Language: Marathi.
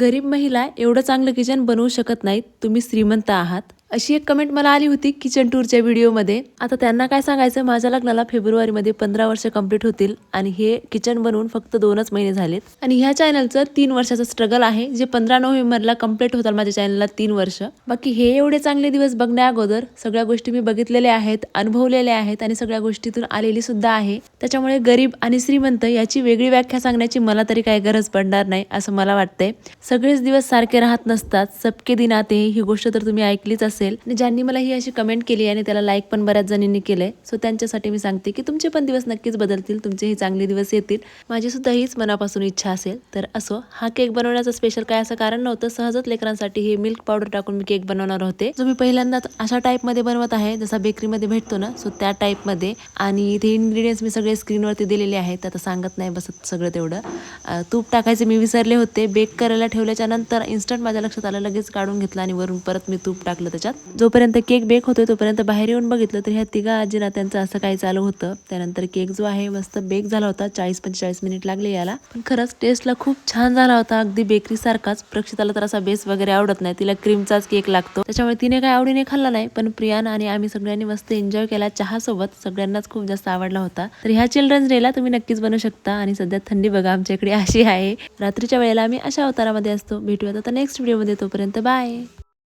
गरीब महिला एवढं चांगलं किचन बनवू शकत नाहीत तुम्ही श्रीमंत आहात. अशी एक कमेंट मला आली होती किचन टूरच्या व्हिडिओमध्ये. आता त्यांना काय सांगायचं माझ्या लग्नाला फेब्रुवारीमध्ये पंधरा वर्ष कंप्लीट होतील आणि हे किचन बनवून फक्त दोनच महिने झालेत. आणि ह्या चॅनलचं तीन वर्षाचं स्ट्रगल आहे जे पंधरा नोव्हेंबरला कंप्लीट होतात माझ्या चॅनलला तीन वर्ष. बाकी हे एवढे चांगले दिवस बघण्या अगोदर सगळ्या गोष्टी मी बघितलेल्या आहेत अनुभवलेल्या आहेत आणि सगळ्या गोष्टीतून आलेली सुद्धा आहे. त्याच्यामुळे गरीब आणि श्रीमंत याची वेगळी व्याख्या सांगण्याची मला तरी काही गरज पडणार नाही असं मला वाटतंय. सगळेच दिवस सारखे राहत नसतात. सबके दिन आते ही गोष्ट तर तुम्ही ऐकलीच असेल. असेल. आणि ज्यांनी मला ही अशी कमेंट केली आणि त्याला लाईक पण बऱ्याच जणींनी केलंय. सो त्यांच्यासाठी मी सांगते की तुमचे पण दिवस नक्कीच बदलतील. तुमचे ही चांगले दिवस येतील. माझी सुद्धा हीच मनापासून इच्छा असेल. तर असो हा केक बनवण्याचं स्पेशल काय असं कारण नव्हतं. सहजच लेकरांसाठी हे मिल्क पावडर टाकून मी केक बनवणार होते. जो मी पहिल्यांदाच अशा टाईपमध्ये बनवत आहे जसा बेकरीमध्ये भेटतो ना सो त्या टाईपमध्ये आणि इथे इन्ग्रेडियंट्स मी सगळे स्क्रीनवरती दिलेले आहेत. आता सांगत नाही बसत सगळं तेवढं. तूप टाकायचे मी विसरले होते. बेक करायला ठेवल्याच्या नंतर इन्स्टंट माझ्या लक्षात आलं लगेच काढून घेतलं आणि वरून परत मी तूप टाकलं त्याच्यात. जोपर्यंत केक बेक होतोय तोपर्यंत बाहेर येऊन बघितलं तर ह्या तिघा आजीना त्यांचं असं काही चालू होतं. त्यानंतर केक जो आहे मस्त बेक झाला होता. चाळीस पंचेचाळीस मिनिट लागले याला पण खरंच टेस्टला खूप छान झाला होता. अगदी बेकरी सारखाच. प्रक्षिताला तर असा बेस वगैरे आवडत नाही. तिला क्रीमचाच केक लागतो. त्याच्यामुळे तिने काय आवडीने खाल्ला नाही. पण प्रियान आणि आम्ही सगळ्यांनी मस्त एन्जॉय केला चहासोबत. सगळ्यांनाच खूप जास्त आवडला होता. तर ह्या चिल्ड्रन्स डेला तुम्ही नक्कीच बनवू शकता. आणि सध्या थंडी बघा आमच्या इकडे अशी आहे. रात्रीच्या वेळेला आम्ही अशा अवतारामध्ये असतो. भेटूयात आता नेक्स्ट व्हिडिओमध्ये तोपर्यंत बाय